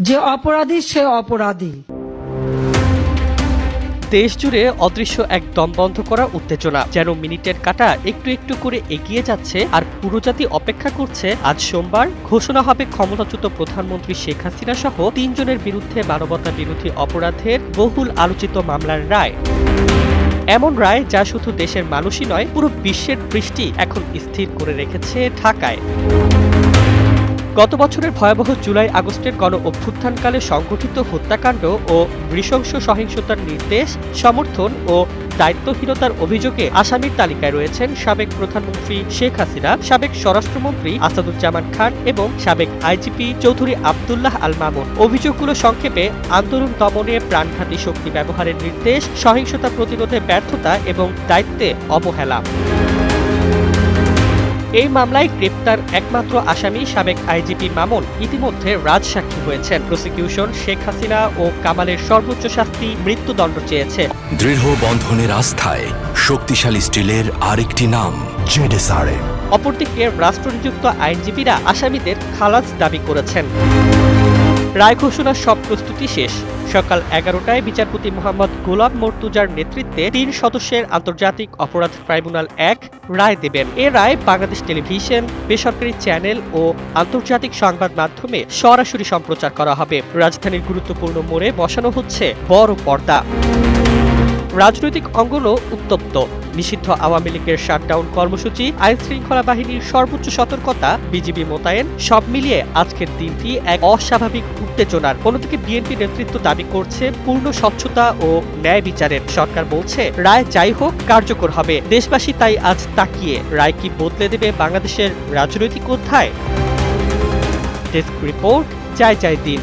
যে অপরাধী, সে অপরাধী। দেশ জুড়ে অদৃশ্য এক দম বন্ধ করা উত্তেজনা। যেন মিনিটের কাটা একটু একটু করে এগিয়ে যাচ্ছে আর পুরো জাতি অপেক্ষা করছে। আজ সোমবার ঘোষণা হবে ক্ষমতাচ্যুত প্রধানমন্ত্রী শেখ হাসিনা সহ তিনজনের বিরুদ্ধে মানবতা বিরোধী অপরাধের বহুল আলোচিত মামলার রায়। এমন রায় যা শুধু দেশের মানুষই নয়, পুরো বিশ্বের দৃষ্টি এখন স্থির করে রেখেছে ঢাকায়। গত বছরের ভয়াবহ জুলাই আগস্টের গণ অভ্যুত্থানকালে সংঘটিত হত্যাকাণ্ড ও নৃশংস সহিংসতার নির্দেশ, সমর্থন ও দায়িত্বহীনতার অভিযোগে আসামির তালিকায় রয়েছেন সাবেক প্রধানমন্ত্রী শেখ হাসিনা, সাবেক স্বরাষ্ট্রমন্ত্রী আসাদুজ্জামান খান এবং সাবেক আইজিপি চৌধুরী আবদুল্লাহ আল মামুন। অভিযোগগুলো সংক্ষেপে, আন্দোলন দমনে প্রাণঘাতী শক্তি ব্যবহারের নির্দেশ, সহিংসতা প্রতিরোধে ব্যর্থতা এবং দায়িত্বে অবহেলা। এই মামলায় গ্রেপ্তার একমাত্র আসামি সাবেক আইজিপি মামুন। ইতিমধ্যে রাজসাক্ষী হয়েছেন। প্রসিকিউশন শেখ হাসিনা ও কামালের সর্বোচ্চ শাস্তি মৃত্যুদণ্ড চেয়েছে। দৃঢ় বন্ধনের আস্থায় শক্তিশালী স্টিলের আরেকটি নাম জেডেসআরএম অপরদিকে রাষ্ট্রনিযুক্ত আইনজীবীরা আসামিদের খালাস দাবি করেছেন। রায় ঘোষণার সব প্রস্তুতি শেষ। সকাল এগারোটায় বিচারপতি মোহাম্মদ গোলাম মর্তুজার নেতৃত্বে তিন সদস্যের আন্তর্জাতিক অপরাধ ট্রাইব্যুনাল এক রায় দেবেন। এ রায় বাংলাদেশ টেলিভিশন, বেসরকারি চ্যানেল ও আন্তর্জাতিক সংবাদ মাধ্যমে সরাসরি সম্প্রচার করা হবে। রাজধানীর গুরুত্বপূর্ণ মোড়ে বসানো হচ্ছে বড় পর্দা। রাজনৈতিক অঙ্গনও উত্তপ্ত। নিষিদ্ধ আওয়ামী লীগের শাটডাউন কর্মসূচি আইন শৃঙ্খলা বাহিনীর সর্বোচ্চ সতর্কতা, বিজিবি মোতায়েন, সব মিলিয়ে আজকের দিনটি এক অস্বাভাবিক উত্তেজনার। অন্যদিকে বিএনপি নেতৃত্ব দাবি করছে পূর্ণ স্বচ্ছতা ও ন্যায় বিচারের। সরকার বলছে, রায় যাই হোক, কার্যকর হবে। দেশবাসী তাই আজ তাকিয়ে রায় কি বদলে দেবে বাংলাদেশের রাজনৈতিক অধ্যায়? ডেস্ক রিপোর্ট চাই চাই দিন